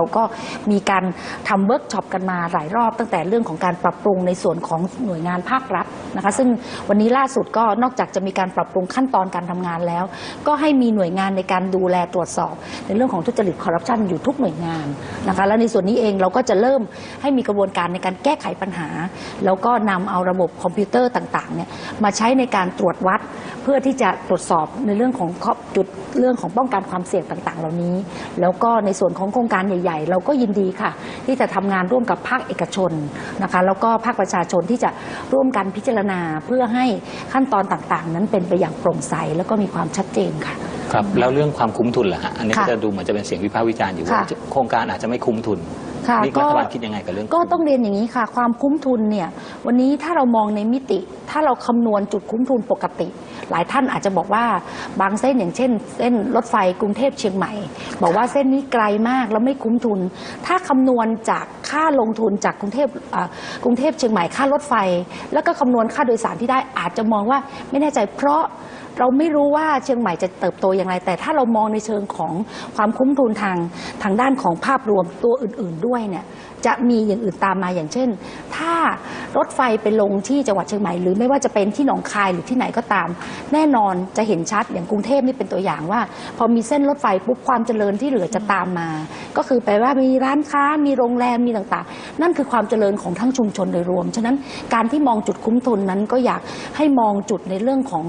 เราก็มีการทำเวิร์กช็อปกันมาหลายรอบ ตั้งแต่เรื่องของการปรับปรุงในส่วนของหน่วยงานภาครัฐนะคะ ซึ่งวันนี้ล่าสุดก็นอกจากจะมีการปรับปรุงขั้นตอนการทำงานแล้ว ก็ให้มีหน่วยงานในการดูแลตรวจสอบ ในเรื่องของทุจริตคอร์รัปชันอยู่ทุกหน่วยงานนะคะและในส่วนนี้เองเราก็จะเริ่มให้มีกระบวนการในการแก้ไขปัญหา แล้วก็นำเอาระบบคอมพิวเตอร์ต่างๆเนี่ยมาใช้ในการตรวจวัด เพื่อที่จะตรวจสอบในเรื่องของข้อจุดเรื่องของป้องกันความเสี่ยงต่างๆ เหล่านี้ แล้วก็ในส่วนของโครงการใหญ่ๆ เราก็ยินดีค่ะ ที่จะทำงานร่วมกับภาคเอกชนนะคะแล้วก็ภาคประชาชนที่จะร่วมกันพิจารณาเพื่อให้ขั้นตอนต่างๆ นั้นเป็นไปอย่างโปร่งใสแล้วก็มีความชัดเจนค่ะครับแล้วเรื่องความคุ้มทุนล่ะฮะอันนี้ก็ค่ะจะดูเหมือนจะเป็นเสียงวิพากษ์วิจารณ์อยู่ว่าค่ะโครงการอาจจะไม่คุ้มทุน ค่ะนี่ก็รัฐบาลคิดยังไงกับเรื่องก็ต้องเรียนอย่างนี้ค่ะ ความคุ้มทุนเนี่ยวันนี้ถ้าเรามองในมิติ ถ้าเราคำนวณจุดคุ้มทุนปกติ หลายท่านอาจจะบอกว่าบางเส้นอย่างเช่น เส้นรถไฟกรุงเทพเชียงใหม่ บอกว่าเส้นนี้ไกลมากแล้วไม่คุ้มทุน ถ้าคำนวณจากค่าลงทุนจากกรุงเทพอ่ากรุงเทพเชียงใหม่ค่ารถไฟ แล้วก็คำนวณค่าโดยสารที่ได้อาจจะมองว่าไม่แน่ใจเพราะ เราไม่รู้ว่าเชียงใหม่จะเติบโตอย่างไร แต่ถ้าเรามองในเชิงของความคุ้มทุนทางทางด้านของภาพรวมตัวอื่น ๆด้วยเนี่ยจะมีอย่างอื่นตามมาอย่างเช่น ถ้ารถไฟไปลงที่จังหวัดเชียงใหม่หรือไม่ว่าจะเป็นที่หนองคายหรือที่ไหนก็ตาม แน่นอนจะเห็นชัดอย่างกรุงเทพนี่เป็นตัวอย่างว่า พอมีเส้นรถไฟปุ๊บความเจริญที่เหลือจะตามมา ก็คือแปลว่ามีร้านค้ามีโรงแรมมีต่างๆ นั่นคือความเจริญของทั้งชุมชนโดยรวม ฉะนั้นการที่มองจุดคุ้มทุนนั้นก็อยากให้มองจุดในเรื่องของ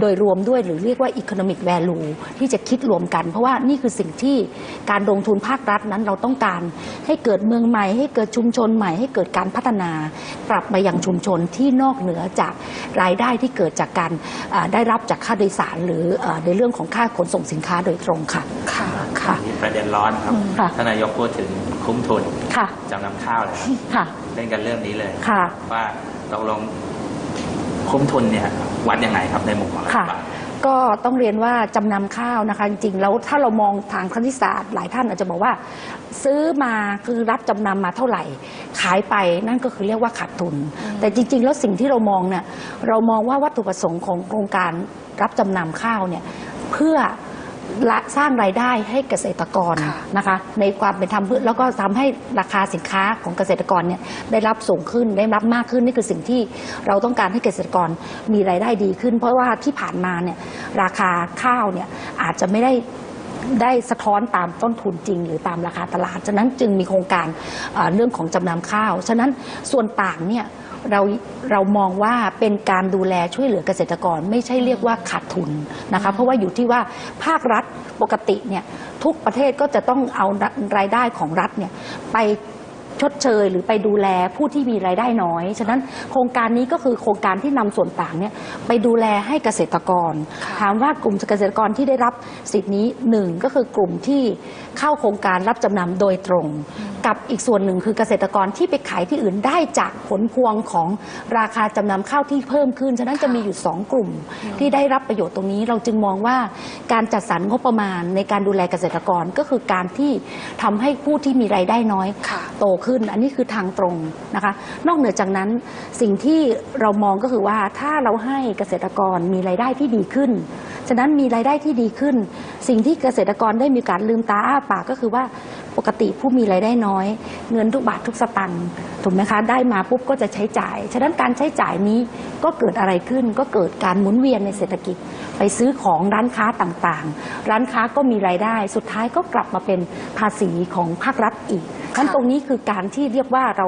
โดยรวมด้วยหรือเรียกว่า economic value ที่จะคิดรวมกัน เพราะว่านี่คือสิ่งที่การลงทุนภาครัฐนั้นเราต้องการให้เกิดเมืองใหม่ ให้เกิดชุมชนใหม่ ให้เกิดการพัฒนา ปรับมายังชุมชนที่นอกเหนือจากรายได้ที่เกิดจากการอ่าได้รับจากค่าโดยสาร หรืออ่าในเรื่องของค่าขนส่งสินค้าโดยตรงค่ะค่ะค่ะมีประเด็นร้อนครับค่ะท่านนายกพูดถึงคุ้มทุนค่ะจำนำข้าวเลยครับค่ะเล่นกันเรื่องนี้เลยค่ะว่าตกลงคุ้มทุนเนี่ย วัดยังไงครับในมุมของรัฐค่ะ บาล ก็ต้องเรียนว่าจำนำข้าวนะคะจริงๆแล้วถ้าเรามองทางคณิตศาสตร์หลายท่านอาจจะบอกว่า ซื้อมาคือรับจำนำมาเท่าไหร่ ขายไปนั่นก็คือเรียกว่าขาดทุน แต่จริง ๆ แล้วสิ่งที่เรามองเนี่ยเรามองว่าวัตถุประสงค์ของโครงการรับจำนำข้าวเนี่ยเพื่อ ละสร้างรายได้ให้เกษตรกรค่ะนะคะ ในความเป็นธรรมเพื่อแล้วก็ทำให้ราคาสินค้าของเกษตรกรเนี่ยได้รับสูงขึ้นได้รับมากขึ้นนี่คือสิ่งที่เราต้องการให้เกษตรกรมีรายได้ดีขึ้น เพราะว่าที่ผ่านมาเนี่ยราคาข้าวเนี่ยอาจจะไม่ได้ ได้สะท้อนตามต้นทุนจริง หรือตามราคาตลาด ฉะนั้นจึงมีโครงการเรื่องของจำนำข้าว ฉะนั้นส่วนต่างเนี่ยเราเรามองว่าเป็นการดูแลช่วยเหลือเกษตรกร ไม่ใช่เรียกว่าขาดทุนนะคะเพราะว่าอยู่ที่ว่าภาครัฐปกติเนี่ยทุกประเทศก็จะต้องเอารายได้ของรัฐเนี่ยไป ชดเชย หรือไปดูแลผู้ที่มีรายได้น้อย ฉะนั้นโครงการนี้ก็คือโครงการที่นำส่วนต่างเนี่ยไปดูแลให้เกษตรกรค่ะถามว่ากลุ่มเกษตรกรที่ได้รับสิทธินี้หนึ่งก็คือกลุ่มที่เข้าโครงการรับจำนำโดยตรง กับอีกส่วนหนึ่งคือเกษตรกรที่ไปขายที่อื่นได้จากผลพวงของราคาจำนำข้าวที่เพิ่มขึ้น ฉะนั้นจะมีอยู่สองกลุ่มที่ได้รับประโยชน์ตรงนี้ เราจึงมองว่าการจัดสรรงบประมาณในการดูแลเกษตรกรก็คือการที่ทำให้ผู้ที่มีรายได้น้อยค่ะโตขึ้นอันนี้คือทางตรงนะคะ นอกเหนือจากนั้นสิ่งที่เรามองก็คือว่าถ้าเราให้เกษตรกรมีรายได้ที่ดีขึ้น ฉะนั้นมีรายได้ที่ดีขึ้น สิ่งที่เกษตรกรได้มีการลืมตาอ้าปากก็คือว่าปกติผู้มีรายได้น้อย เงินทุกบาททุกสตังค์ถูกไหมคะได้มาปุ๊บก็จะใช้จ่าย ฉะนั้นการใช้จ่ายนี้ก็เกิดอะไรขึ้น ก็เกิดการหมุนเวียนในเศรษฐกิจ ไปซื้อของร้านค้าต่างๆ ร้านค้าก็มีรายได้ สุดท้ายก็กลับมาเป็นภาษีของภาครัฐอีก นั้นตรงนี้คือการที่เรียกว่าเรา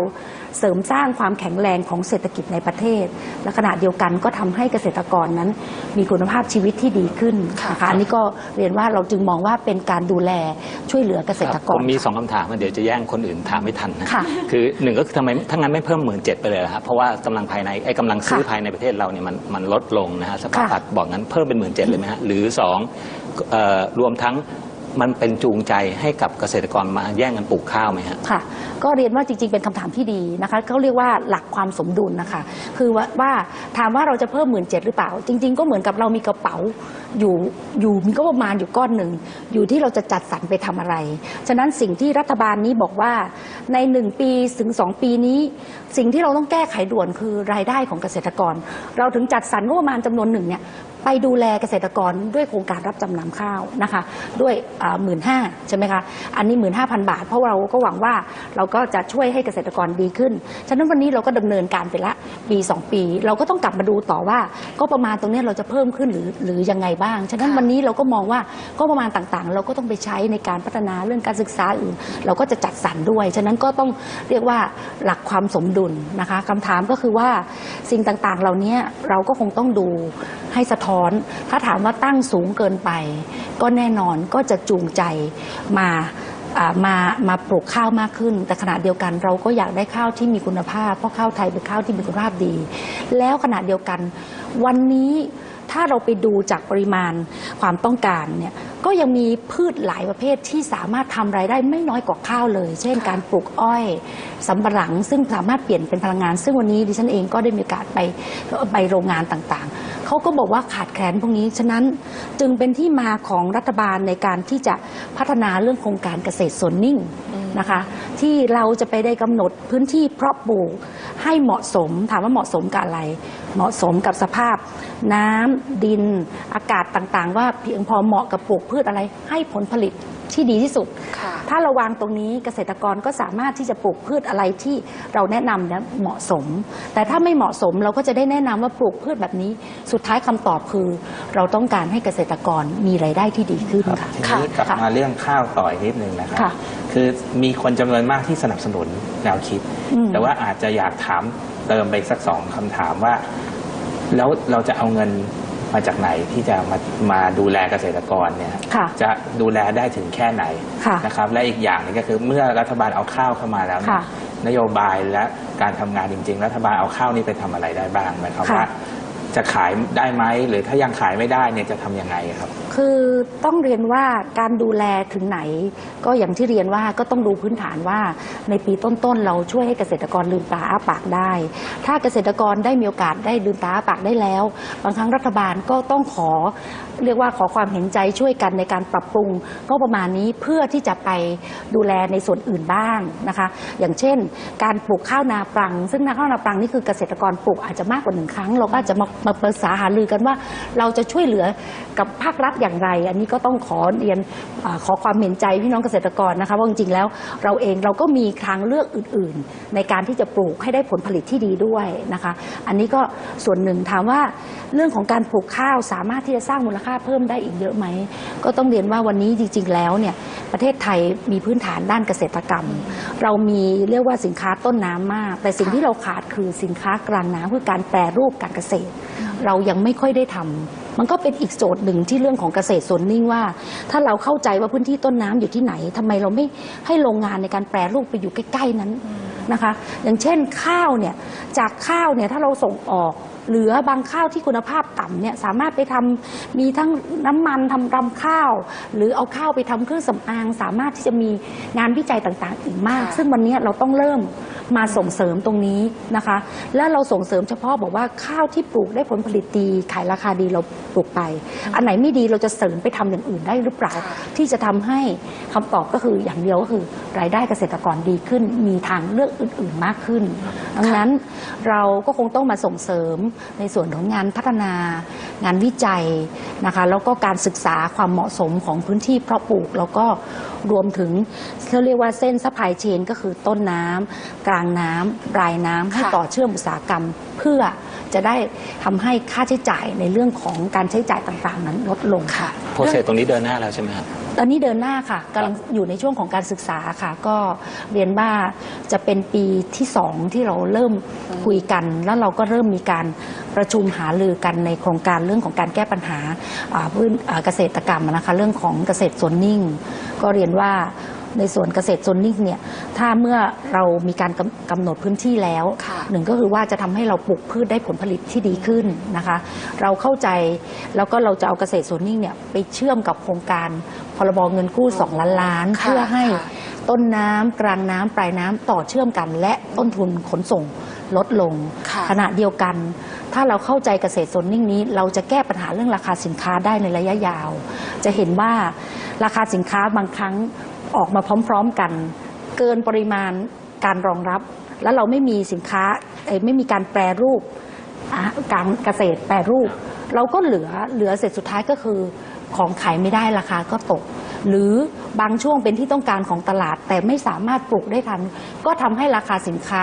เสริมสร้างความแข็งแรงของเศรษฐกิจในประเทศ และขณะเดียวกันก็ทำให้เกษตรกรนั้น มีคุณภาพชีวิตที่ดีขึ้นค่ะนะคะอันนี้ก็เรียนว่าเราจึงมองว่าเป็นการดูแลช่วยเหลือเกษตรกผรมมีสองคำถามเดี๋ยวจะแย่งคนอื่นถามไม่ทันนะค่ะคือหนึ่งก็คือทำไมถ้างั้นไม่เพิ่มหมื่นเจ็ดไปเลยล่ะครับเพราะว่ากำลังภายในไอ้กำลังซื้อค่ะภายในประเทศเราเนี่ยมันมันลดลงนะฮะสภาพค่ะพัฒน์บอกงั้นเพิ่มเป็นหมื่นเจ็ดเลยไหมฮะหรือสองเอ่อรวมทั้ง มันเป็นจูงใจให้กับเกษตรกรมาแย่งกันปลูกข้าวไหมฮะ ค่ะ ก็เรียนว่าจริง ๆ เป็นคำถามที่ดีนะคะเขาเรียกว่าหลักความสมดุลนะคะ คือว่าว่าถามว่าเราจะเพิ่มหมื่นเจ็ดหรือเปล่า จริง ๆ ก็เหมือนกับเรามีกระเป๋าอยู่อยู่มีก็ประมาณอยู่ก้อนหนึ่ง อยู่ที่เราจะจัดสรรไปทำอะไร ฉะนั้นสิ่งที่รัฐบาลนี้บอกว่าในหนึ่งปีถึงสองปีนี้ สิ่งที่เราต้องแก้ไขด่วนคือรายได้ของเกษตรกร เราถึงจัดสรรงบประมาณจำนวนหนึ่งเนี่ย ไปดูแลเกษตรกรด้วยโครงการรับจำนำข้าวนะคะ ด้วยหมื่นห้าใช่ไหมคะอันนี้หมื่นห้าพันบาท เพราะเราก็หวังว่าเราก็จะช่วยให้เกษตรกรดีขึ้น ฉะนั้นวันนี้เราก็ดำเนินการไปละปี 2 ปี เราก็ต้องกลับมาดูต่อว่า ก็ประมาณตรงเนี้ยเราจะเพิ่มขึ้นหรือหรือยังไงบ้าง ฉะนั้นค่ะวันนี้เราก็มองว่าก็ประมาณต่างๆ เราก็ต้องไปใช้ในการพัฒนาเรื่องการศึกษาอื่น เราก็จะจัดสรรด้วย ฉะนั้นก็ต้องเรียกว่าหลักความสมดุลนะคะคำถามก็คือว่าสิ่งต่างๆเหล่านี้เราก็คงต้องดูให้สะท้อนถ้าถามว่าตั้งสูงเกินไป ก็แน่นอนก็จะจูงใจมามามาปลูกข้าวมากขึ้น แต่ขณะเดียวกันเราก็อยากได้ข้าวที่มีคุณภาพ เพราะข้าวไทยเป็นข้าวที่มีคุณภาพดี แล้วขณะเดียวกัน วันนี้ถ้าเราไปดูจากปริมาณความต้องการเนี่ยก็ยังมีพืชหลายประเภทที่สามารถทำรายได้ไม่น้อยกว่าข้าวเลย เช่นการปลูกอ้อยสำปะหลัง ซึ่งสามารถเปลี่ยนเป็นพลังงาน ซึ่งวันนี้ดิฉันเองก็ได้มีโอกาสไปไปโรงงานต่างๆ เขาก็บอกว่าขาดแคลนพวกนี้ ฉะนั้นจึงเป็นที่มาของรัฐบาลในการที่จะพัฒนาเรื่องโครงการเกษตรสวนนิ่งนะคะ ที่เราจะไปได้กำหนดพื้นที่เพาะปลูกให้เหมาะสม ถามว่าเหมาะสมกับอะไร เหมาะสมกับสภาพ น้ำดินอากาศต่างๆ ว่าเพียงพอเหมาะกับปลูกพืชอะไรให้ผลผลิต ที่ดีที่สุดค่ะถ้าเราวางตรงนี้เกษตรกรก็สามารถที่จะปลูกพืชอะไรที่เราแนะนำเนี่ยเหมาะสม แต่ถ้าไม่เหมาะสมเราก็จะได้แนะนำว่าปลูกพืชแบบนี้ สุดท้ายคำตอบคือ เราต้องการให้เกษตรกรมีรายได้ที่ดีขึ้นครับค่ะ ทีนี้กลับค่ะมาเรื่องข้าวต่ออีกนิดนึงนะครับค่ะคือมีคนจำนวนมากที่สนับสนุนแนวคิด อืม แต่ว่าอาจจะอยากถามเติมไปสักสองคำถามว่า แล้วเราจะเอาเงิน มาจากไหนที่จะมามาดูแลเกษตรกรเนี่ยค่ะจะดูแลได้ถึงแค่ไหนค่ะนะครับและอีกอย่างหนึงก็คือเมื่อรัฐบาลเอาข้าวเข้ามาแล้วเนี่ยค่ะนโยบายและการทำงานจริง ๆ รัฐบาลเอาข้าวนี้ไปทำอะไรได้บ้างหมายความค่ะ ว่า จะขายได้ไหมหรือถ้ายังขายไม่ได้เนี่ยจะทำยังไงครับ คือต้องเรียนว่าการดูแลถึงไหน ก็อย่างที่เรียนว่าก็ต้องดูพื้นฐานว่าในปีต้นๆ เราช่วยให้เกษตรกรลืมตาอ้าปากได้ ถ้าเกษตรกรได้มีโอกาสได้ลืมตาอ้าปากได้แล้ว บางครั้งรัฐบาลก็ต้องขอ เรียกว่าขอความเห็นใจช่วยกันในการปรับปรุงก็ประมาณนี้เพื่อที่จะไปดูแลในส่วนอื่นบ้างนะคะ อย่างเช่น การปลูกข้าวนาปรัง ซึ่งนาข้าวนาปรังนี่คือเกษตรกรปลูกอาจจะมากกว่าหนึ่งครั้ง เราก็อาจจะมามาปรึกษาหารือกันว่า เราจะช่วยเหลือกับภาครัฐอย่างไร อันนี้ก็ต้องขอเรียนอาขอความเห็นใจพี่น้องเกษตรกรนะคะว่าจริงๆแล้วเราเองเราก็มีทางเลือกอื่นๆ ในการที่จะปลูกให้ได้ผลผลิตที่ดีด้วยนะคะ อันนี้ก็ส่วนหนึ่งถามว่าเรื่องของการปลูกข้าวสามารถที่จะสร้างมูลค่าเพิ่มได้อีกเยอะไหม ก็ต้องเรียนว่าวันนี้จริง ๆ แล้วเนี่ยประเทศไทยมีพื้นฐานด้านเกษตรกรรม เรามีเรียกว่าสินค้าต้นน้ำมาก แต่สิ่งที่เราขาดคือสินค้ากลางน้ำคือการแปรรูปการเกษตร เรายังไม่ค่อยได้ทำมันก็เป็นอีกโจทย์หนึ่งที่เรื่องของเกษตรส่วนนิ่งว่า ถ้าเราเข้าใจว่าพื้นที่ต้นน้ำอยู่ที่ไหนทำไมเราไม่ให้โรงงานในการแปรรูปไปอยู่ใกล้ๆนั้น นะคะ อย่างเช่นข้าวเนี่ยจากข้าวเนี่ยถ้าเราส่งออก เหลือบางข้าวที่คุณภาพต่ำเนี่ยสามารถไปทำมีทั้งน้ำมันทำรำข้าว หรือเอาข้าวไปทำเครื่องสำอาง สามารถที่จะมีงานวิจัยต่างๆ อีกมากค่ะซึ่งวันนี้เราต้องเริ่มมาส่งเสริมตรงนี้นะคะ และเราส่งเสริมเฉพาะบอกว่าข้าวที่ปลูกได้ผลผลิตดีขายราคาดีเราปลูกไป อันไหนไม่ดีเราจะเสริมไปทำอย่างอื่นได้หรือเปล่าค่ะที่จะทำให้ คำตอบก็คืออย่างเดียวก็คือ รายได้เกษตรกรดีขึ้น มีทางเลือกอื่น ๆมากขึ้น ดังนั้นเราก็คงต้องมาส่งเสริมในส่วนของงานพัฒนางานวิจัยนะคะแล้วก็การศึกษาความเหมาะสมของพื้นที่เพาะปลูก แล้วก็รวมถึงเขาเรียกว่าเส้นซัพพลายเชนก็คือต้นน้ำกลางน้ำปลายน้ำให้ค่ะต่อเชื่อมอุตสาหกรรมเพื่อ จะได้ทำให้ค่าใช้จ่ายในเรื่องของการใช้จ่ายต่างๆ นั้นลดลงค่ะโปรเซสตรงนี้เดินหน้าแล้วใช่ไหมครับตอนนี้เดินหน้าค่ะกำลังอยู่ในช่วงของการศึกษาค่ะ ก็เรียนว่าจะเป็นปีที่สองที่เราเริ่มคุยกัน แล้วเราก็เริ่มมีการประชุมหารือกันในโครงการเรื่องของการแก้ปัญหาอ่าพื้นอ่าเกษตรกรรมนะคะเรื่องของเกษตรสวนนิ่ง ก็เรียนว่า ในส่วนเกษตรโซนนิ่งเนี่ยถ้าเมื่อเรามีการกำกำหนดพื้นที่แล้วค่ะหนึ่งก็คือว่าจะทำให้เราปลูกพืชได้ผลผลิตที่ดีขึ้นนะคะ เราเข้าใจแล้วก็เราจะเอาเกษตรโซนนิ่งเนี่ยไปเชื่อมกับโครงการพรบเงินกู้2ล้านล้านค่ะเพื่อให้ค่ะต้นน้ำกลางน้ำปลายน้ำต่อเชื่อมกัน และต้นทุนขนส่งลดลงค่ะขณะเดียวกัน ถ้าเราเข้าใจเกษตรโซนนิ่งนี้ เราจะแก้ปัญหาเรื่องราคาสินค้าได้ในระยะยาว จะเห็นว่าราคาสินค้าบางครั้ง ออกมาพร้อม ๆกัน เกินปริมาณการรองรับ แล้วเราไม่มีสินค้าไม่มีการแปรรูปการเกษตรแปรรูป เราก็เหลือเหลือเสร็จสุดท้ายก็คือของขายไม่ได้ราคาก็ตก หรือบางช่วงเป็นที่ต้องการของตลาด แต่ไม่สามารถปลูกได้ทัน ก็ทำให้ราคาสินค้า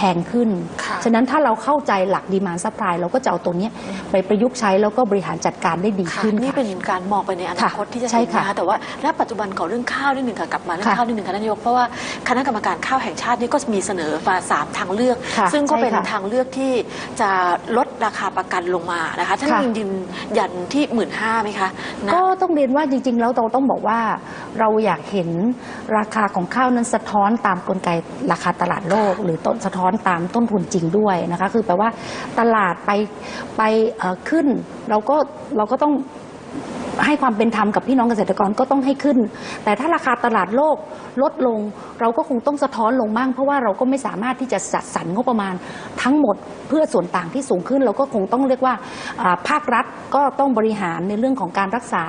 พงขึ้นค่ะฉะนั้นถ้าเราเข้าใจหลักดีมานซัพพลายเราก็จะเอาตรงเนี้ยไปประยุกต์ใช้แล้วก็บริหารจัดการได้ดีค่ะขึ้นนี่ค่ะเป็นการมองไปในอนาคตค่ะที่จะใช่เห็นค่ะนะคะแต่ว่าณปัจจุบันขอเรื่องข้าวนิดหนึ่งค่ะกลับมาเรื่องค่ะข้าวนิดหนึ่งค่ะท่านนายกเพราะว่าคณะกรรมการข้าวแห่งชาตินี่ก็มีเสนอมาสามทางเลือกค่ะซึ่งก็ใช่เป็นค่ะทางเลือกที่จะลด ราคาประกันลงมานะคะท่านค่ะ ยืนยันที่หมื่นห้าไหมคะนะ ก็ต้องเรียนว่าจริง ๆ แล้วเราต้องบอกว่าเราอยากเห็นราคาของข้าวนั้นสะท้อนตามกลไกราคาตลาดโลก หรือต้นสะท้อนตามต้นทุนจริงด้วยนะคะคือแปลว่าตลาดไปไปเอ่อขึ้น เราก็เราก็ต้อง ให้ความเป็นธรรมกับพี่น้องเกษตรกรก็ต้องให้ขึ้น แต่ถ้าราคาตลาดโลกลดลง เราก็คงต้องสะท้อนลงบ้าง เพราะว่าเราก็ไม่สามารถที่จะจัดสรรงบประมาณทั้งหมดเพื่อส่วนต่างที่สูงขึ้น เราก็คงต้องเรียกว่าภาครัฐก็ต้องบริหารในเรื่องของการรักษา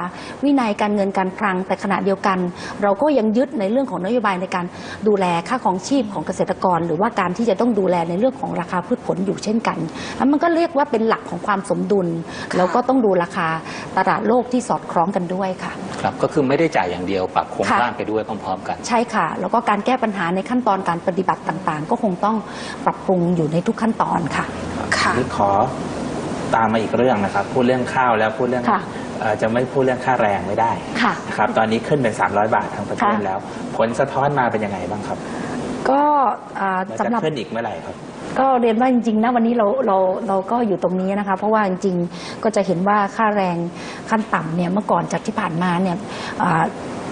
วินัยการเงินการคลัง แต่ขณะเดียวกัน เราก็ยังยึดในเรื่องของนโยบายในการดูแลค่าของชีพของเกษตรกร หรือว่าการที่จะต้องดูแลในเรื่องของราคาพืชผลอยู่เช่นกันแล้วมันก็เรียกว่าเป็นหลักของความสมดุลแล้วก็ต้องดูราคาตลาดโลกที่สอดคล้องกันด้วยค่ะ ครับก็คือไม่ได้จ่ายอย่างเดียวปรับโครงค่ะสร้างไปด้วยพร้อมๆกัน ใช่ค่ะ แล้วก็การแก้ปัญหาในขั้นตอนการปฏิบัติต่างๆ ก็คงต้องปรับปรุงอยู่ในทุกขั้นตอนค่ะ ค่ะ นี่ขอตามมาอีกเรื่องนะครับ พูดเรื่องข้าวแล้วพูดเรื่องค่ะเอ่อจะไม่พูดเรื่องค่าแรงไม่ได้ค่ะนะครับตอนนี้ขึ้นเป็น 300 บาททั้งประเทศค่ะ แล้ว ผลสะท้อนมาเป็นยังไงบ้างครับก็อ่ามันสำจะหรับ ขึ้นอีกเมื่อไหร่ครับ ก็เรียนว่าจริงๆนะวันนี้เราเราเราก็อยู่ตรงนี้นะคะ เพราะว่าจริงๆก็จะเห็นว่าค่าแรงขั้นต่ำเนี่ยเมื่อก่อนจากที่ผ่านมาเนี่ยอ่า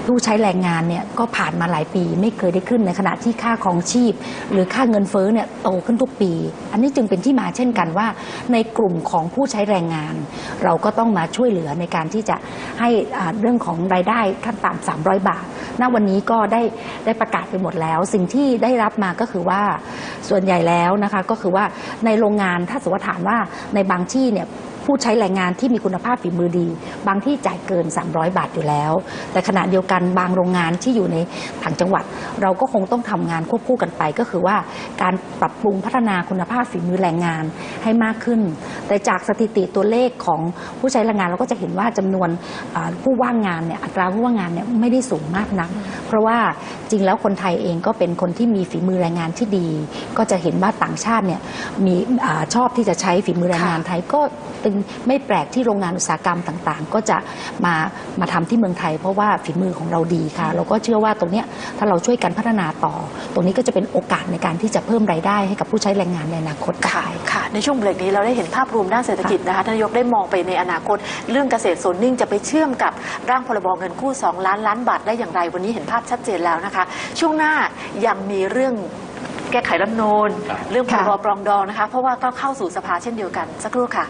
ผู้ใช้แรงงานเนี่ยก็ผ่านมาหลายปีไม่เคยได้ขึ้นในขณะที่ค่าของชีพ หรือค่าเงินเฟ้อเนี่ยโตขึ้นทุกปี อันนี้จึงเป็นที่มาเช่นกันว่า ในกลุ่มของผู้ใช้แรงงาน เราก็ต้องมาช่วยเหลือในการที่จะให้อ่าเรื่องของรายได้ขั้นต่ำ300 บาท ณวันนี้ก็ได้ได้ประกาศไปหมดแล้ว สิ่งที่ได้รับมาก็คือว่าส่วนใหญ่แล้วนะคะก็คือว่าในโรงงานถ้าสมมติว่าถามว่าในบางที่เนี่ย ผู้ใช้แรงงานที่มีคุณภาพฝีมือดี บางที่จ่ายเกิน 300 บาทอยู่แล้ว แต่ขณะเดียวกันบางโรงงานที่อยู่ในต่างจังหวัด เราก็คงต้องทำงานควบคู่กันไป ก็คือว่าการปรับปรุงพัฒนาคุณภาพฝีมือแรงงานให้มากขึ้น แต่จากสถิติตัวเลขของผู้ใช้แรงงานเราก็จะเห็นว่าจำนวนผู้ว่างงานเนี่ยอัตราผู้ว่างงานเนี่ยไม่ได้สูงมากนัก เพราะว่าจริงแล้วคนไทยเองก็เป็นคนที่มีฝีมือแรงงานที่ดี ก็จะเห็นว่าต่างชาติเนี่ยมีอชอบที่จะใช้ฝีมือแรงงานไทยก็เป็นไม่แปลกที่โรงงานอุตสาหกรรมต่างๆ ก็จะมามาทำที่เมืองไทย เพราะว่าฝีมือของเราดีค่ะ เราก็เชื่อว่าตรงนี้ถ้าเราช่วยกันพัฒนาต่อ ตรงนี้ก็จะเป็นโอกาสในการที่จะเพิ่มรายได้ให้กับผู้ใช้แรงงานในอนาคตค่ะค่ะ ในช่วงเบรกนี้เราได้เห็นภาพรวมด้านเศรษฐกิจนะคะท่านนายกได้มองไปในอนาคต เรื่องเกษตรโซนนิ่งจะไปเชื่อมกับร่างพรบเงินกู้ 2 ล้านล้านบาทได้อย่างไร วันนี้เห็นภาพชัดเจนแล้วนะคะ ช่วงหน้ายังมีเรื่องแก้ไขรัฐนูญครับเรื่องพรบปรองดองนะคะ เพราะว่าก็เข้าสู่สภาเช่นเดียวกัน สักครู่ค่ะ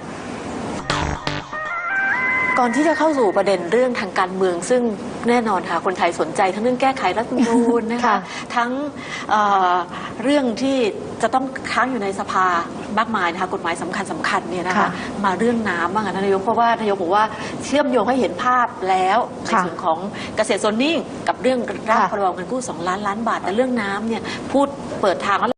ก่อนที่จะเข้าสู่ประเด็นเรื่องทางการเมือง ซึ่งแน่นอนค่ะคนไทยสนใจทั้งเรื่องแก้ไขรัฐธรรมนูญนะคะค่ะทั้งเอ่อเรื่องที่จะต้องค้างอยู่ในสภามากมายนะคะกฎหมายสำคัญสำคัญเนี่ยนะคะค่ะมาเรื่องน้ำบ้างอะนายกเพราะว่านายกบอกว่าเชื่อมโยงให้เห็นภาพแล้วในค่ะส่วนของเกษตรโซนนิ่งกับเรื่องร่างค่ะ พรบเงินกู้ 2 ล้านล้านบาทแต่เรื่องน้ำเนี่ยพูดเปิดทางแล้ว